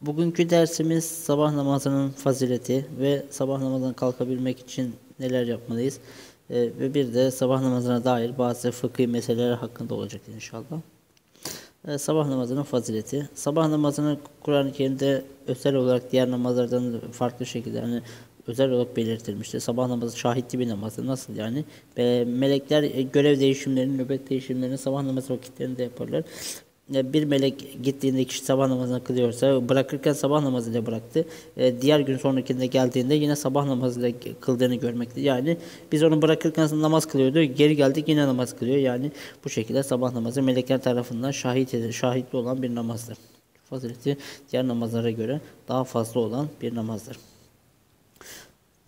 Bugünkü dersimiz sabah namazının fazileti ve sabah namazına kalkabilmek için neler yapmalıyız Ee, ve bir de sabah namazına dair bazı fıkhi meseleler hakkında olacak inşallah. Ee, sabah namazının fazileti. Sabah namazını Kur'an-ı Kerim'de özel olarak diğer namazlardan farklı şekilde hani özel olarak belirtilmiştir. Sabah namazı şahitli bir namazı. Nasıl yani? Ve melekler e, görev değişimlerini, nöbet değişimlerini sabah namazı vakitlerinde yaparlar bir melek gittiğinde kişi sabah namazını kılıyorsa bırakırken sabah namazıyla bıraktı. E, diğer gün sonrakinde geldiğinde yine sabah namazıyla kıldığını görmekte. Yani biz onu bırakırken namaz kılıyordu. Geri geldik yine namaz kılıyor. Yani bu şekilde sabah namazı melekler tarafından şahit şahitli olan bir namazdır. Fazileti diğer namazlara göre daha fazla olan bir namazdır.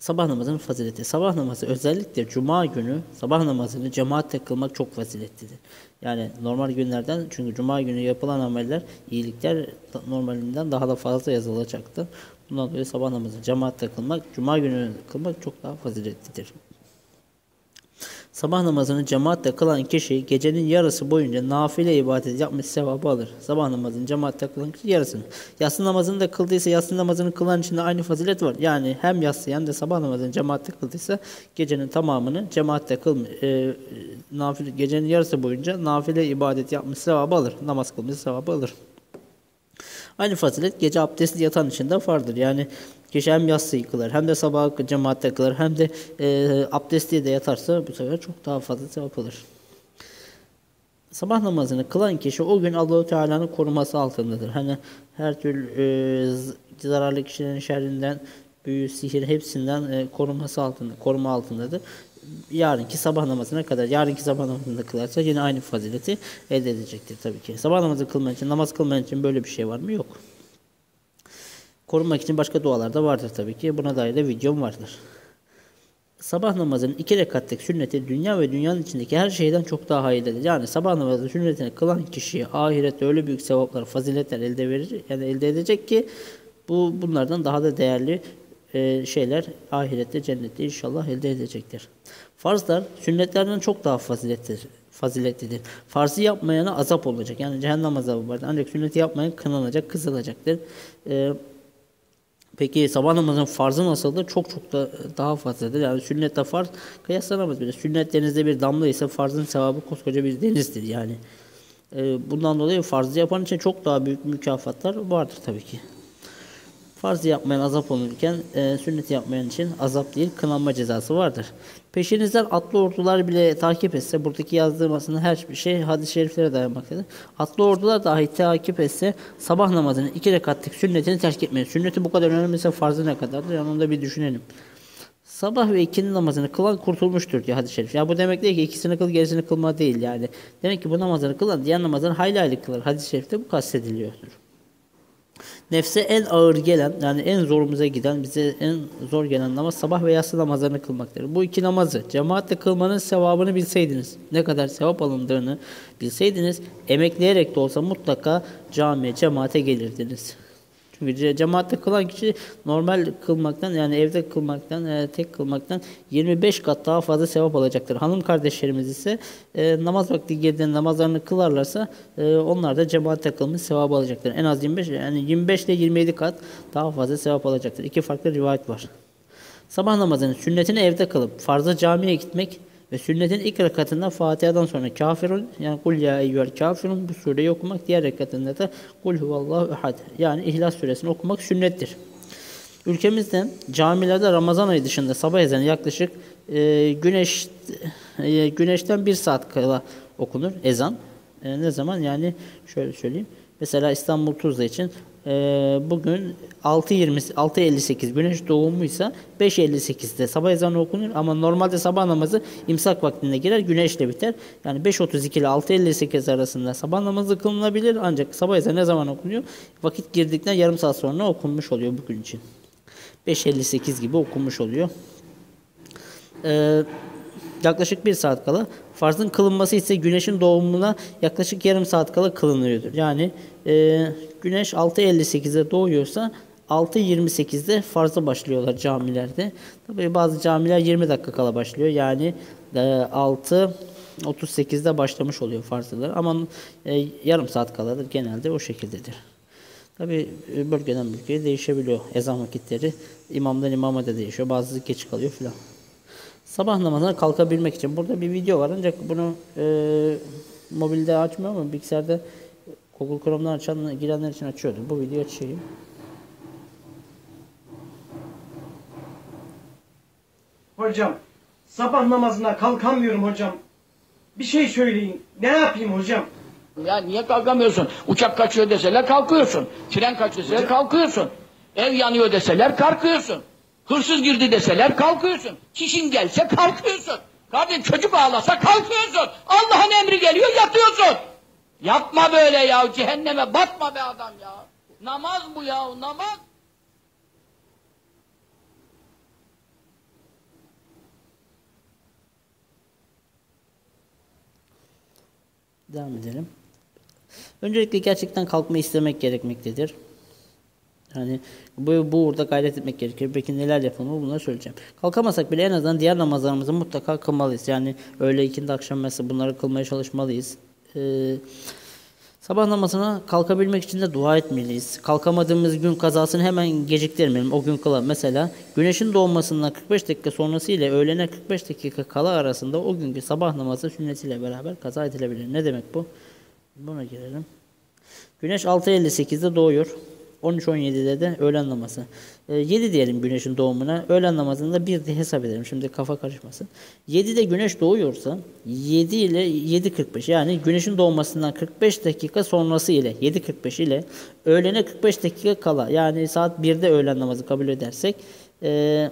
Sabah namazının fazileti. Sabah namazı özellikle cuma günü sabah namazını cemaatle kılmak çok faziletlidir. Yani normal günlerden çünkü cuma günü yapılan ameller, iyilikler normalinden daha da fazla yazılacaktır. Bundan dolayı sabah namazı cemaatle kılmak, cuma günü kılmak çok daha faziletlidir. Sabah namazını cemaatle kılan kişi gecenin yarısı boyunca nafile ibadet yapmış sevabı alır. Sabah namazını cemaatle kılan kişi yarısını. Yatsı namazını da kıldıysa yatsı namazını kılan için de aynı fazilet var. Yani hem yatsı hem de sabah namazını cemaatle kıldıysa gecenin tamamını cemaatle kıl e, nafile, gecenin yarısı boyunca nafile ibadet yapmış sevabı alır. Namaz kılmış sevabı alır. Aynı fazilet gece abdestli yatan için de vardır. Yani Kişi hem yatsıyı kılar hem de sabah cemaatte kılar hem de e, abdestliye de yatarsa bu sefer çok daha fazla sevap alır. Sabah namazını kılan kişi o gün Allahu Teala'nın koruması altındadır. Hani her türlü e, zararlı kişilerin şerrinden, büyü, sihir hepsinden e, koruması altında, koruma altındadır. Yarınki sabah namazına kadar, yarınki sabah namazında kılarsa yine aynı fazileti elde edecektir tabii ki. Sabah namazı kılman için, namaz kılman için böyle bir şey var mı? Yok. Korunmak için başka dualar da vardır tabii ki. Buna dair de videom vardır. Sabah namazının iki rekatlık sünneti dünya ve dünyanın içindeki her şeyden çok daha hayırlıdır. Yani sabah namazının sünnetini kılan kişiye ahirette öyle büyük sevaplar, faziletler elde verir, yani elde edecek ki bu bunlardan daha da değerli e, şeyler ahirette, cennette inşallah elde edecektir. Farzlar sünnetlerden çok daha faziletlidir. faziletlidir. Farzı yapmayana azap olacak. Yani cehennem azabı var. Ancak sünneti yapmayan kınanacak, kızılacaktır. Ee, Peki sabah namazının farzı nasıldır? Çok çok da daha fazladır. Yani sünnette farz kıyaslanamaz bile. Sünnet denizde bir damla ise farzın sevabı koskoca bir denizdir yani. Ee, bundan dolayı farzı yapan için çok daha büyük mükafatlar vardır tabii ki. Farzı yapmayan azap olurken e, sünneti yapmayan için azap değil kınanma cezası vardır. Peşinizden atlı ordular bile takip etse buradaki yazdığım aslında her şey hadis-i şeriflere dayanmaktadır. Atlı ordular dahi takip etse sabah namazının iki rekatlık sünnetini terk etmeyin. Sünneti bu kadar önemliyse farzı ne kadardır? Yani onu da bir düşünelim. Sabah ve ikindi namazını kılan kurtulmuştur diyor hadis-i şerif. Ya bu demek değil ki ikisini kıl gerisini kılma değil yani. Demek ki bu namazını kılan diğer namazları hayli hayli kılar. Hadis-i şerifte bu kastediliyordur. Nefse en ağır gelen yani en zorumuza giden bize en zor gelen namaz sabah ve yatsı namazlarını kılmaktır. Bu iki namazı cemaatle kılmanın sevabını bilseydiniz, ne kadar sevap alındığını bilseydiniz, emekleyerek de olsa mutlaka camiye, cemaate gelirdiniz. Çünkü cemaatte kılan kişi normal kılmaktan yani evde kılmaktan, e, tek kılmaktan 25 kat daha fazla sevap alacaktır. Hanım kardeşlerimiz ise e, namaz vakti girdiğinde namazlarını kılarlarsa e, onlar da cemaatte kılmış sevap alacaktır. En az 25 yani 25 ile 27 kat daha fazla sevap alacaktır. İki farklı rivayet var. Sabah namazının sünnetini evde kılıp farza camiye gitmek ve sünnetin ilk rekatında Fatiha'dan sonra kafirun yani kul ya eyyüel kafirun bu sureyi okumak diğer rekatında da kul huvallahu ehad yani İhlas suresini okumak sünnettir. Ülkemizde camilerde Ramazan ayı dışında sabah ezanı yaklaşık e, güneş e, güneşten bir saat kala okunur ezan. E, ne zaman yani şöyle söyleyeyim. Mesela İstanbul Tuzla için e, bugün 6.20 6.58 güneş doğumuysa 5.58'de sabah ezanı okunur ama normalde sabah namazı imsak vaktinde girer güneşle biter. Yani 5.32 ile 6.58 arasında sabah namazı kılınabilir ancak sabah ezanı ne zaman okunuyor? Vakit girdikten yarım saat sonra okunmuş oluyor bugün için. 5.58 gibi okunmuş oluyor. Ee, yaklaşık bir saat kala farzın kılınması ise güneşin doğumuna yaklaşık yarım saat kala kılınıyordur. Yani e, güneş 6.58'de doğuyorsa 6.28'de farza başlıyorlar camilerde. Tabii bazı camiler 20 dakika kala başlıyor. Yani e, 6 38'de başlamış oluyor farzlar ama e, yarım saat kaladır genelde o şekildedir. Tabi bölgeden bölgeye değişebiliyor ezan vakitleri. İmamdan imama da değişiyor. Bazısı geç kalıyor filan. Sabah namazına kalkabilmek için burada bir video var ancak bunu e, mobilde açmıyor ama bilgisayarda Google Chrome'dan açan girenler için açıyordu. Bu videoyu açayım. Hocam, sabah namazına kalkamıyorum hocam. Bir şey söyleyin. Ne yapayım hocam? Ya niye kalkamıyorsun? Uçak kaçıyor deseler kalkıyorsun. Tren kaçıyor deseler kalkıyorsun. Ev yanıyor deseler kalkıyorsun. Hırsız girdi deseler kalkıyorsun. Çişin gelse kalkıyorsun. Kardeşim çocuk ağlasa kalkıyorsun. Allah'ın emri geliyor yatıyorsun. Yapma böyle ya. Cehenneme batma be adam ya. Namaz bu ya namaz. Devam edelim. Öncelikle gerçekten kalkma istemek gerekmektedir. Yani bu, bu uğurda gayret etmek gerekir. Peki neler yapalım bunları söyleyeceğim. Kalkamasak bile en azından diğer namazlarımızı mutlaka kılmalıyız. Yani öğle ikindi akşam mesela bunları kılmaya çalışmalıyız. Ee, sabah namazına kalkabilmek için de dua etmeliyiz. Kalkamadığımız gün kazasını hemen geciktirmeyelim. O gün kılalım. Mesela güneşin doğmasından 45 dakika sonrası ile öğlene 45 dakika kala arasında o günkü sabah namazı sünnetiyle beraber kaza edilebilir. Ne demek bu? Buna girelim. Güneş 6.58'de doğuyor. 13-17'de de öğlen namazı. E, 7 diyelim güneşin doğumuna. Öğlen namazını da 1 de hesap edelim. Şimdi kafa karışmasın. 7'de güneş doğuyorsa 7 ile 7.45 yani güneşin doğmasından 45 dakika sonrası ile 7.45 ile öğlene 45 dakika kala yani saat 1'de öğlen namazı kabul edersek e,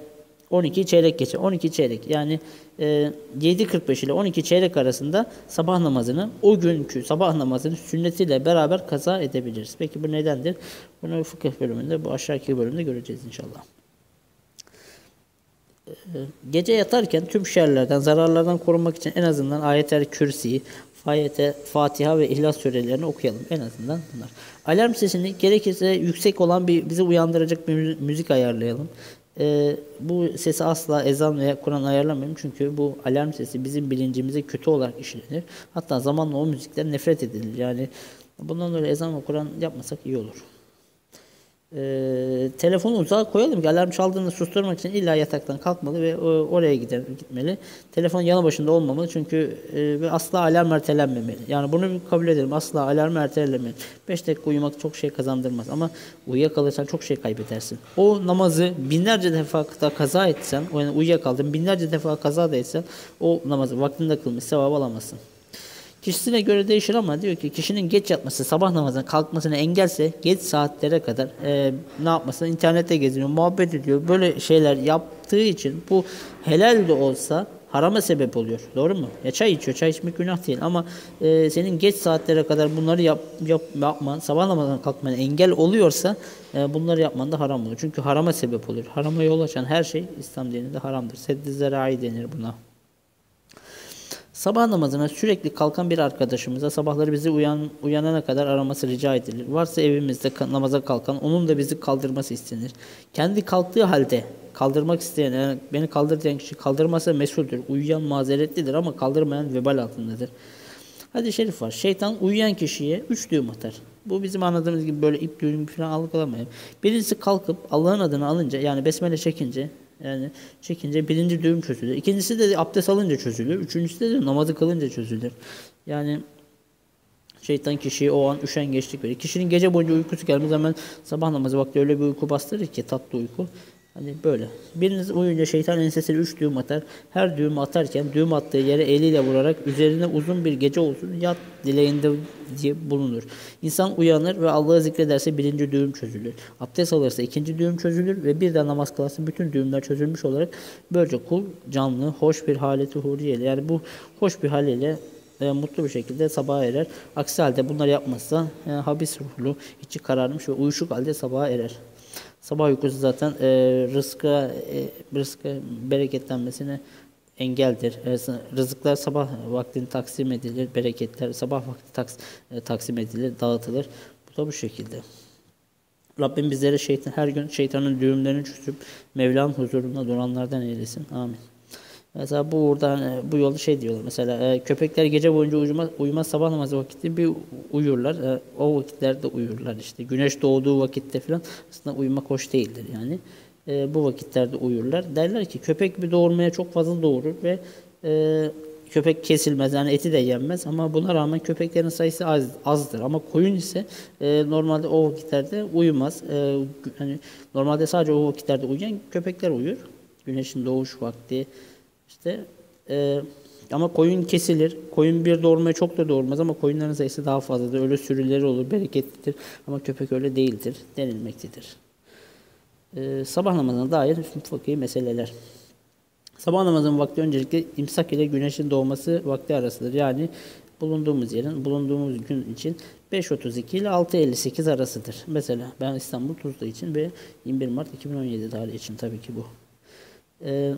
12 çeyrek geçe. 12 çeyrek yani e, 7.45 ile 12 çeyrek arasında sabah namazını o günkü sabah namazını sünnetiyle beraber kaza edebiliriz. Peki bu nedendir? Bunu fıkıh bölümünde bu aşağıki bölümde göreceğiz inşallah. E, gece yatarken tüm şerlerden, zararlardan korunmak için en azından ayetler kürsi, Fayete, Fatiha ve İhlas surelerini okuyalım. En azından bunlar. Alarm sesini gerekirse yüksek olan bir bizi uyandıracak bir müzik ayarlayalım. Ee, bu sesi asla ezan veya Kur'an ayarlamayalım çünkü bu alarm sesi bizim bilincimize kötü olarak işlenir. Hatta zamanla o müzikten nefret edilir. Yani bundan dolayı ezan ve Kur'an yapmasak iyi olur. Ee, telefonu uzağa koyalım ki alarm çaldığında susturmak için illa yataktan kalkmalı ve oraya gider, gitmeli. Telefon yanı başında olmamalı çünkü e, asla alarm ertelenmemeli. Yani bunu kabul edelim. Asla alarm ertelenmemeli. 5 dakika uyumak çok şey kazandırmaz ama uyuyakalırsan çok şey kaybedersin. O namazı binlerce defa da kaza etsen, yani uyuyakaldın binlerce defa kaza da etsen o namazı vaktinde kılmış sevap alamazsın. Kişisine göre değişir ama diyor ki kişinin geç yatması, sabah namazına kalkmasını engelse geç saatlere kadar e, ne yapmasın? internette geziniyor, muhabbet ediyor. Böyle şeyler yaptığı için bu helal de olsa harama sebep oluyor. Doğru mu? Ya çay içiyor. Çay içmek günah değil ama e, senin geç saatlere kadar bunları yap, yap yapman, sabah namazına kalkmana engel oluyorsa e, bunları yapman da haram olur. Çünkü harama sebep oluyor. Harama yol açan her şey İslam dininde haramdır. Seddi zerai denir buna. Sabah namazına sürekli kalkan bir arkadaşımıza sabahları bizi uyan, uyanana kadar araması rica edilir. Varsa evimizde namaza kalkan onun da bizi kaldırması istenir. Kendi kalktığı halde kaldırmak isteyen, yani beni kaldır diyen kişi kaldırmasa mesuldür. Uyuyan mazeretlidir ama kaldırmayan vebal altındadır. Hadi şerif var. Şeytan uyuyan kişiye üç düğüm atar. Bu bizim anladığımız gibi böyle ip düğüm falan algılamayın. Birincisi kalkıp Allah'ın adını alınca yani besmele çekince yani çekince birinci düğüm çözülür. İkincisi de abdest alınca çözülür. Üçüncüsü de, de namazı kılınca çözülür. Yani şeytan kişiyi o an üşengeçlik verir. Kişinin gece boyunca uykusu gelmez hemen sabah namazı vakti öyle bir uyku bastırır ki tatlı uyku. Hani böyle. Biriniz uyuyunca şeytan ensesine üç düğüm atar. Her düğüm atarken düğüm attığı yere eliyle vurarak üzerine uzun bir gece olsun yat dileğinde diye bulunur. İnsan uyanır ve Allah'ı zikrederse birinci düğüm çözülür. Abdest alırsa ikinci düğüm çözülür ve bir de namaz kılarsa bütün düğümler çözülmüş olarak böylece kul canlı, hoş bir haleti huriyeyle yani bu hoş bir haliyle e, mutlu bir şekilde sabaha erer. Aksi halde bunları yapmazsa e, habis ruhlu, içi kararmış ve uyuşuk halde sabaha erer. Sabah uykusu zaten e, rızka, e, rızka bereketlenmesine engeldir. E, rızıklar sabah vaktinde taksim edilir, bereketler sabah vakti taks, e, taksim edilir, dağıtılır. Bu da bu şekilde. Rabbim bizlere şeytan, her gün şeytanın düğümlerini çözüp Mevla'nın huzurunda duranlardan eylesin. Amin. Mesela bu buradan e, bu yolda şey diyorlar mesela e, köpekler gece boyunca uyumaz, uyumaz sabah namazı vakti bir uyurlar. E, o vakitlerde uyurlar işte. Güneş doğduğu vakitte falan aslında uyumak hoş değildir yani. Bu vakitlerde uyurlar. Derler ki köpek bir doğurmaya çok fazla doğurur ve köpek kesilmez yani eti de yenmez ama buna rağmen köpeklerin sayısı az, azdır ama koyun ise e, normalde o vakitlerde uyumaz. E, hani normalde sadece o vakitlerde uyuyan köpekler uyur. Güneşin doğuş vakti işte e, ama koyun kesilir. Koyun bir doğurmaya çok da doğurmaz ama koyunların sayısı daha fazladır. Öyle sürüleri olur, bereketlidir. Ama köpek öyle değildir denilmektedir. E, sabah namazına dair fıkhi meseleler. Sabah namazının vakti öncelikle imsak ile güneşin doğması vakti arasıdır. Yani bulunduğumuz yerin, bulunduğumuz gün için 5.32 ile 6.58 arasıdır. Mesela ben İstanbul Tuzla için ve 21 Mart 2017 tarihi için tabii ki bu. Ee,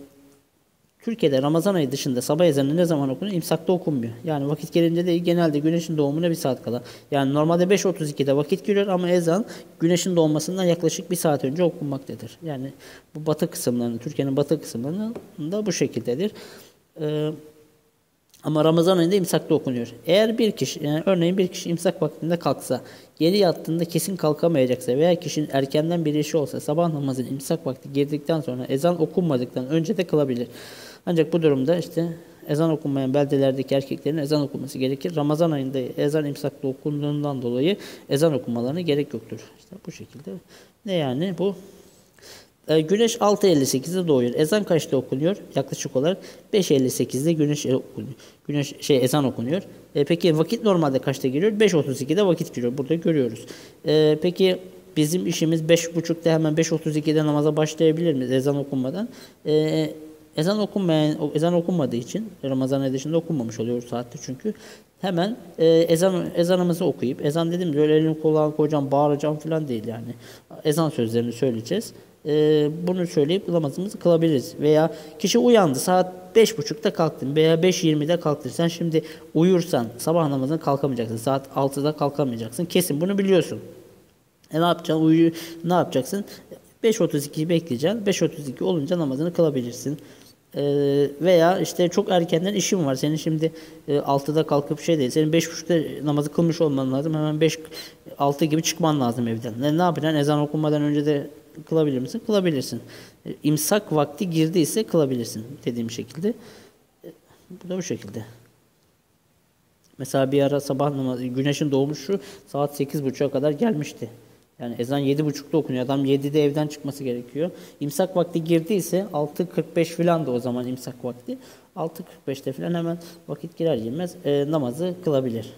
Türkiye'de Ramazan ayı dışında sabah ezanı ne zaman okunuyor? İmsakta okunmuyor. Yani vakit gelince değil genelde güneşin doğumuna bir saat kala. Yani normalde 5.32'de vakit giriyor ama ezan güneşin doğmasından yaklaşık bir saat önce okunmaktadır. Yani bu batı kısımlarının, Türkiye'nin batı kısımlarında bu şekildedir. Ee, ama Ramazan ayında imsakta okunuyor. Eğer bir kişi, yani örneğin bir kişi imsak vaktinde kalksa, geri yattığında kesin kalkamayacaksa veya kişinin erkenden bir işi olsa sabah namazının imsak vakti girdikten sonra ezan okunmadıktan önce de kılabilir. Ancak bu durumda işte ezan okunmayan beldelerdeki erkeklerin ezan okuması gerekir. Ramazan ayında ezan imsakta okunduğundan dolayı ezan okumalarına gerek yoktur. İşte bu şekilde. Ne yani bu? E, güneş 6.58'de doğuyor. Ezan kaçta okunuyor? Yaklaşık olarak 5.58'de güneş e, okunuyor. Güneş şey ezan okunuyor. E, peki vakit normalde kaçta giriyor? 5.32'de vakit giriyor. Burada görüyoruz. E, peki bizim işimiz 5.30'da hemen 5.32'de namaza başlayabilir miyiz ezan okunmadan? E, ezan okunmayan ezan okunmadığı için Ramazan ayı dışında okunmamış oluyor saatte çünkü. Hemen e, ezan ezanımızı okuyup ezan dedim öyle elini kulağına koyacağım bağıracağım falan değil yani. Ezan sözlerini söyleyeceğiz. E, bunu söyleyip namazımızı kılabiliriz. Veya kişi uyandı saat 5.30'da kalktın veya 5.20'de kalktın. Sen şimdi uyursan sabah namazına kalkamayacaksın saat 6'da kalkamayacaksın. Kesin bunu biliyorsun. E ne yapacaksın? Uyu ne yapacaksın? 5.32'yi bekleyeceksin. 5.32 olunca namazını kılabilirsin veya işte çok erkenden işim var. Senin şimdi e, 6'da kalkıp şey değil. Senin 5.30'da namazı kılmış olman lazım. Hemen 5 6 gibi çıkman lazım evden. Ne, ne yapacaksın? Ezan okunmadan önce de kılabilir misin? Kılabilirsin. E, imsak vakti girdiyse kılabilirsin dediğim şekilde. E, bu da bu şekilde. Mesela bir ara sabah namazı, güneşin doğmuşu saat 8.30'a kadar gelmişti. Yani ezan 7.30'da okunuyor. Adam 7'de evden çıkması gerekiyor. İmsak vakti girdiyse 6.45 falan da o zaman imsak vakti. 6.45'te falan hemen vakit girer girmez e, namazı kılabilir.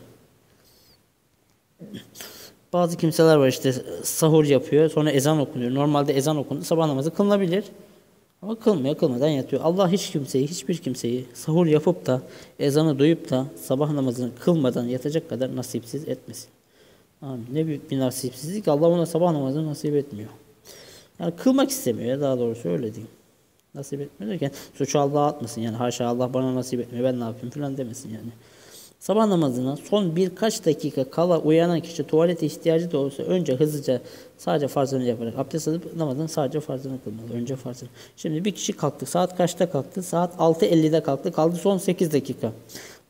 Bazı kimseler var işte sahur yapıyor sonra ezan okunuyor. Normalde ezan okundu sabah namazı kılınabilir. Ama kılmıyor kılmadan yatıyor. Allah hiç kimseyi hiçbir kimseyi sahur yapıp da ezanı duyup da sabah namazını kılmadan yatacak kadar nasipsiz etmesin. Amin. Ne büyük bir nasipsizlik. Allah ona sabah namazını nasip etmiyor. Yani kılmak istemiyor ya daha doğrusu öyle diyeyim. Nasip etmiyor derken suçu Allah'a atmasın yani haşa Allah bana nasip etmiyor ben ne yapayım falan demesin yani. Sabah namazına son birkaç dakika kala uyanan kişi tuvalete ihtiyacı da olsa önce hızlıca sadece farzını yaparak abdest alıp namazın sadece farzını kılmalı. Önce farzını. Şimdi bir kişi kalktı. Saat kaçta kalktı? Saat 6.50'de kalktı. Kaldı son 8 dakika.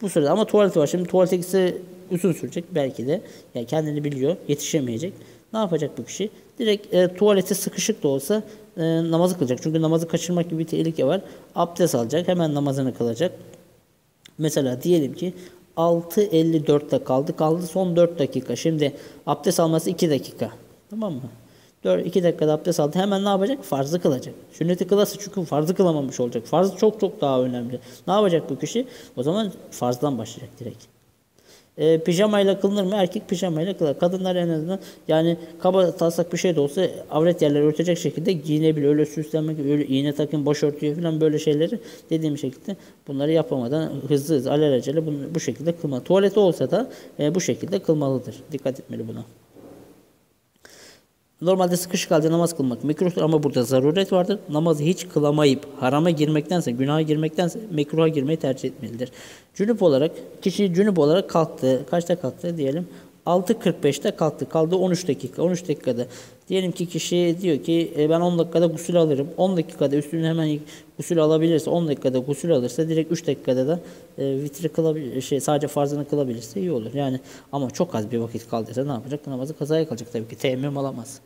Bu sırada ama tuvaleti var. Şimdi tuvalete gitse uzun sürecek belki de. Yani kendini biliyor. Yetişemeyecek. Ne yapacak bu kişi? Direkt e, tuvalete sıkışık da olsa e, namazı kılacak. Çünkü namazı kaçırmak gibi bir tehlike var. Abdest alacak. Hemen namazını kılacak. Mesela diyelim ki 6.54'te kaldı. Kaldı son 4 dakika. Şimdi abdest alması 2 dakika. Tamam mı? 4, 2 dakikada abdest aldı. Hemen ne yapacak? Farzı kılacak. Sünneti kılası çünkü farzı kılamamış olacak. Farz çok çok daha önemli. Ne yapacak bu kişi? O zaman farzdan başlayacak direkt. E, pijamayla kılınır mı? Erkek pijamayla kılar. Kadınlar en azından yani kaba taslak bir şey de olsa avret yerleri örtecek şekilde giyinebilir. Öyle süslenmek, öyle iğne takın, başörtüye falan böyle şeyleri dediğim şekilde bunları yapamadan hızlı hızlı alelacele bu şekilde kılmalı. Tuvaleti olsa da e, bu şekilde kılmalıdır. Dikkat etmeli buna. Normalde sıkışık halde namaz kılmak mekruhtur ama burada zaruret vardır. Namazı hiç kılamayıp harama girmektense, günaha girmektense mekruha girmeyi tercih etmelidir. Cünüp olarak, kişi cünüp olarak kalktı. Kaçta kalktı diyelim? 6.45'te kalktı. Kaldı 13 dakika. 13 dakikada. Diyelim ki kişi diyor ki e, ben 10 dakikada gusül alırım. 10 dakikada üstüne hemen gusül alabilirse 10 dakikada gusül alırsa direkt 3 dakikada da e, vitri kılabilir, şey sadece farzını kılabilirse iyi olur. Yani ama çok az bir vakit kaldıysa ne yapacak? Namazı kazaya kalacak tabii ki. Teyemmüm alamaz.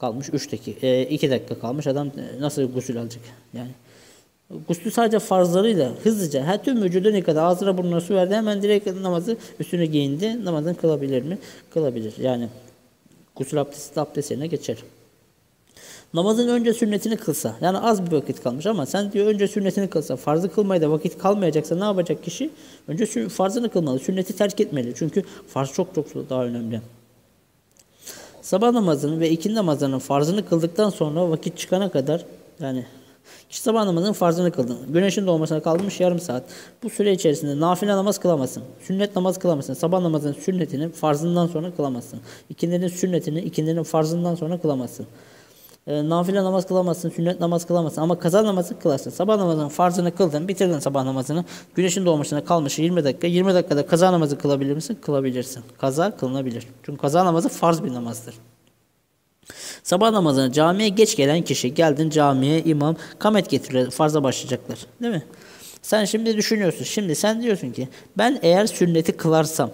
Kalmış 3 dakika, 2 dakika kalmış adam e, nasıl gusül alacak? Yani Guslü sadece farzlarıyla hızlıca her tüm vücudu ne kadar ağzına burnuna su verdi hemen direkt namazı üstüne giyindi. Namazını kılabilir mi? Kılabilir. Yani gusül abdesti abdest yerine geçer. Namazın önce sünnetini kılsa, yani az bir vakit kalmış ama sen diyor önce sünnetini kılsa, farzı kılmaya da vakit kalmayacaksa ne yapacak kişi? Önce farzını kılmalı, sünneti terk etmeli. Çünkü farz çok çok daha önemli. Sabah namazının ve ikindi namazının farzını kıldıktan sonra vakit çıkana kadar yani Kişi sabah namazının farzını kıldın. Güneşin doğmasına kalmış yarım saat. Bu süre içerisinde nafile namaz kılamazsın. Sünnet namaz kılamazsın. Sabah namazının sünnetini farzından sonra kılamazsın. İkindinin sünnetini ikindinin farzından sonra kılamazsın. E, nafile namaz kılamazsın, sünnet namaz kılamazsın ama kaza namazı kılarsın. Sabah namazının farzını kıldın, bitirdin sabah namazını. Güneşin doğmasına kalmış 20 dakika. 20 dakikada kaza namazı kılabilir misin? Kılabilirsin. Kaza kılınabilir. Çünkü kaza namazı farz bir namazdır. Sabah namazına camiye geç gelen kişi geldin camiye imam kamet getiriyor farza başlayacaklar. Değil mi? Sen şimdi düşünüyorsun. Şimdi sen diyorsun ki ben eğer sünneti kılarsam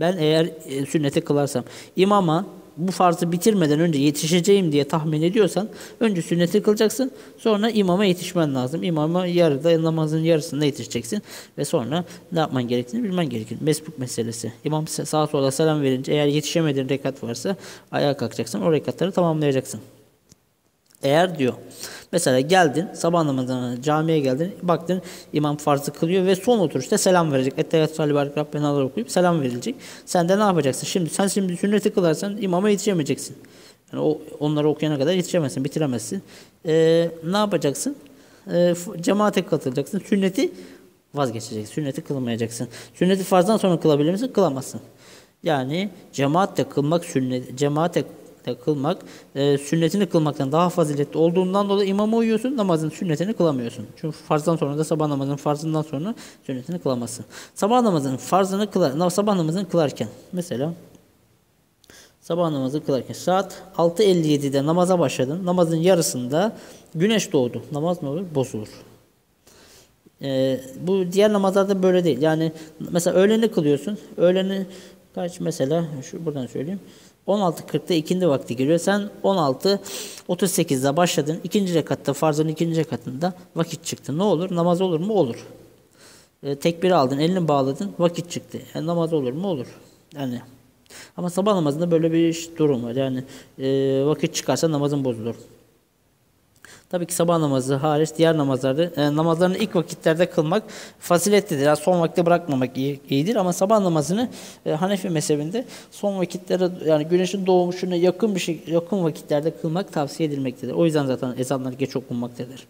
ben eğer e, sünneti kılarsam imama bu farzı bitirmeden önce yetişeceğim diye tahmin ediyorsan önce sünneti kılacaksın. Sonra imama yetişmen lazım. İmama yarıda namazın yarısında yetişeceksin. Ve sonra ne yapman gerektiğini bilmen gerekir. Mesbuk meselesi. İmam sağa sola selam verince eğer yetişemediğin rekat varsa ayağa kalkacaksın. O rekatları tamamlayacaksın. Eğer diyor mesela geldin sabah namazına camiye geldin baktın imam farzı kılıyor ve son oturuşta selam verecek. Etteyyatü salli barik Rabbenalar okuyup selam verilecek. Sen de ne yapacaksın? Şimdi sen şimdi sünneti kılarsan imama yetişemeyeceksin. Yani o, onları okuyana kadar yetişemezsin, bitiremezsin. Ee, ne yapacaksın? Ee, cemaate katılacaksın. Sünneti vazgeçeceksin. Sünneti kılmayacaksın. Sünneti farzdan sonra kılabilir misin? Kılamazsın. Yani cemaatle kılmak sünnet, cemaate kılmak e, sünnetini kılmaktan daha faziletli olduğundan dolayı imama uyuyorsun namazın sünnetini kılamıyorsun. Çünkü farzdan sonra da sabah namazının farzından sonra sünnetini kılamazsın. Sabah namazının farzını kılar, sabah namazını kılarken mesela sabah namazı kılarken saat 6.57'de namaza başladın. Namazın yarısında güneş doğdu. Namaz ne olur? Bozulur. Ee, bu diğer namazlarda böyle değil. Yani mesela öğleni kılıyorsun. Öğleni kaç mesela şu buradan söyleyeyim. 16.40'da ikindi vakti geliyor. Sen 16.38'de başladın. İkinci rekatta farzın ikinci rekatında vakit çıktı. Ne olur? Namaz olur mu? Olur. E, tekbiri aldın, elini bağladın, vakit çıktı. Yani namaz olur mu? Olur. Yani ama sabah namazında böyle bir durum var. Yani e, vakit çıkarsa namazın bozulur. Tabii ki sabah namazı hariç diğer namazlarda e, namazlarını ilk vakitlerde kılmak faziletlidir. Yani son vakte bırakmamak iyi, iyidir ama sabah namazını e, Hanefi mezhebinde son vakitlere yani güneşin doğmuşuna yakın bir şey yakın vakitlerde kılmak tavsiye edilmektedir. O yüzden zaten ezanlar geç okunmaktadır.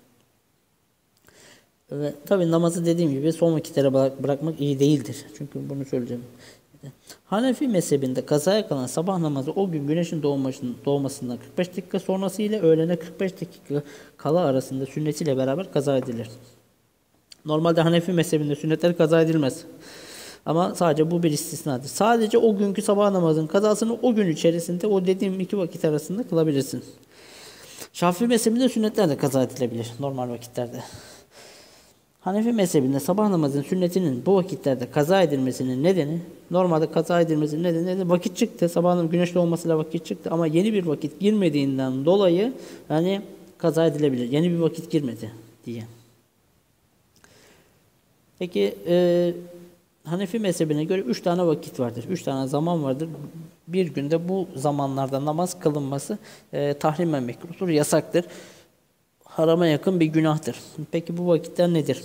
Ve tabii namazı dediğim gibi son vakitlere bırakmak iyi değildir. Çünkü bunu söyleyeceğim. Hanefi mezhebinde kazaya kalan sabah namazı o gün güneşin doğmasından 45 dakika sonrası ile öğlene 45 dakika kala arasında sünnetiyle beraber kaza edilir. Normalde Hanefi mezhebinde sünnetler kaza edilmez. Ama sadece bu bir istisnadır. Sadece o günkü sabah namazının kazasını o gün içerisinde o dediğim iki vakit arasında kılabilirsin. Şafii mezhebinde sünnetler de kaza edilebilir normal vakitlerde. Hanefi mezhebinde sabah namazının sünnetinin bu vakitlerde kaza edilmesinin nedeni, normalde kaza edilmesinin nedeni, nedeni vakit çıktı. Sabahın güneş doğmasıyla vakit çıktı ama yeni bir vakit girmediğinden dolayı yani kaza edilebilir. Yeni bir vakit girmedi diye. Peki e, Hanefi mezhebine göre üç tane vakit vardır. Üç tane zaman vardır. Bir günde bu zamanlarda namaz kılınması e, tahrimen mekruhtur, yasaktır harama yakın bir günahtır. Peki bu vakitler nedir?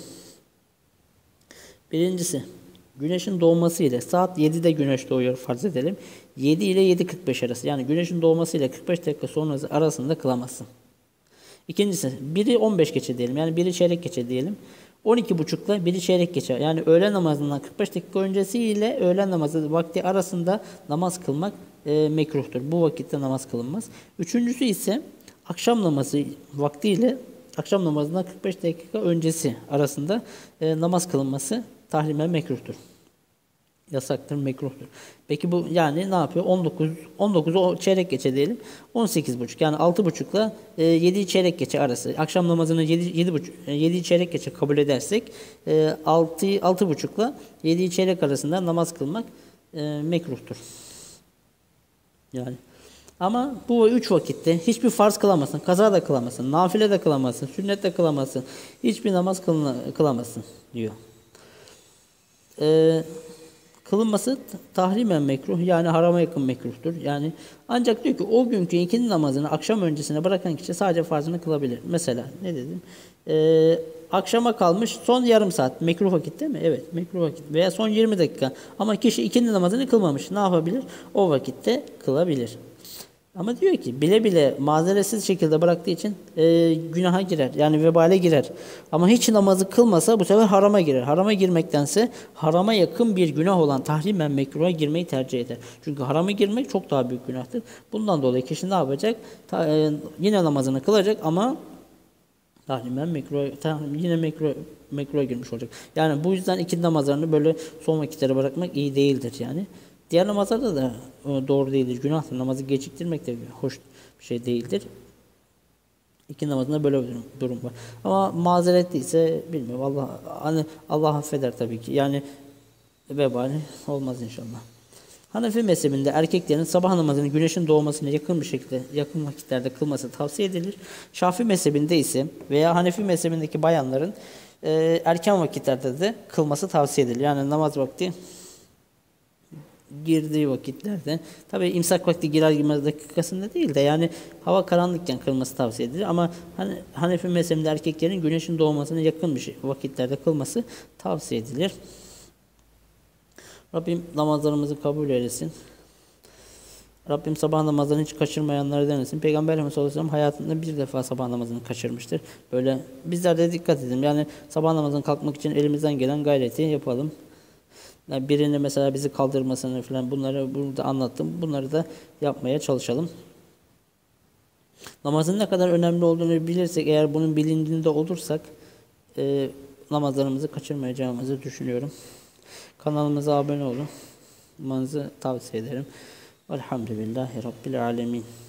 Birincisi, güneşin doğması ile saat 7'de güneş doğuyor farz edelim. 7 ile 7.45 arası yani güneşin doğması ile 45 dakika sonrası arasında kılamazsın. İkincisi, biri 15 geçe diyelim yani biri çeyrek geçe diyelim. 12.30 ile biri çeyrek geçe yani öğlen namazından 45 dakika öncesi ile öğlen namazı vakti arasında namaz kılmak e, mekruhtur. Bu vakitte namaz kılınmaz. Üçüncüsü ise akşam namazı vaktiyle akşam namazından 45 dakika öncesi arasında e, namaz kılınması tahrime mekruhtur. yasaktır, mekruhtur. Peki bu yani ne yapıyor? 19 19'u o çeyrek geçe diyelim. 18.5 yani 6.5'la e, 7 çeyrek geçe arası. Akşam namazını 7 7.5 7 çeyrek geçe kabul edersek e, 6 6.5'la 7 çeyrek arasında namaz kılmak e, mekruhtur. Yani ama bu üç vakitte hiçbir farz kılamazsın, kaza da kılamazsın, nafile de kılamazsın, sünnet de kılamazsın, hiçbir namaz kılına, kılamazsın diyor. Ee, kılınması tahrimen mekruh yani harama yakın mekruhtur. Yani ancak diyor ki o günkü ikindi namazını akşam öncesine bırakan kişi sadece farzını kılabilir. Mesela ne dedim? Ee, akşama kalmış son yarım saat mekruh vakit değil mi? Evet mekruh vakit veya son 20 dakika ama kişi ikindi namazını kılmamış ne yapabilir? O vakitte kılabilir. Ama diyor ki bile bile mazeretsiz şekilde bıraktığı için e, günaha girer. Yani vebale girer. Ama hiç namazı kılmasa bu sefer harama girer. Harama girmektense harama yakın bir günah olan tahrimen mekruha girmeyi tercih eder. Çünkü harama girmek çok daha büyük günahtır. Bundan dolayı kişi ne yapacak? Ta- e, yine namazını kılacak ama tahrimen mekruha, tahrim, yine mekruha, mekruha girmiş olacak. Yani bu yüzden iki namazlarını böyle son vakitlere bırakmak iyi değildir yani. Diğer namazlarda da e, doğru değildir. Günahtır. Namazı geciktirmek de hoş bir şey değildir. İki namazında böyle bir durum, var. Ama mazeretli ise bilmiyorum. Allah hani Allah affeder tabii ki. Yani vebali olmaz inşallah. Hanefi mezhebinde erkeklerin sabah namazını güneşin doğmasına yakın bir şekilde yakın vakitlerde kılması tavsiye edilir. Şafi mezhebinde ise veya Hanefi mezhebindeki bayanların e, erken vakitlerde de kılması tavsiye edilir. Yani namaz vakti girdiği vakitlerde tabii imsak vakti girer girmez dakikasında değil de yani hava karanlıkken kılması tavsiye edilir ama hani Hanefi mezhebinde erkeklerin güneşin doğmasına yakın bir şey, vakitlerde kılması tavsiye edilir. Rabbim namazlarımızı kabul eylesin. Rabbim sabah namazını hiç kaçırmayanları denesin. Peygamber Efendimiz sallallahu aleyhi ve sellem hayatında bir defa sabah namazını kaçırmıştır. Böyle bizler de dikkat edelim. Yani sabah namazını kalkmak için elimizden gelen gayreti yapalım. Yani birini mesela bizi kaldırmasını falan bunları burada anlattım. Bunları da yapmaya çalışalım. Namazın ne kadar önemli olduğunu bilirsek, eğer bunun bilincinde olursak e, namazlarımızı kaçırmayacağımızı düşünüyorum. Kanalımıza abone olun. Manızı tavsiye ederim. Velhamdülillahi Rabbil Alemin.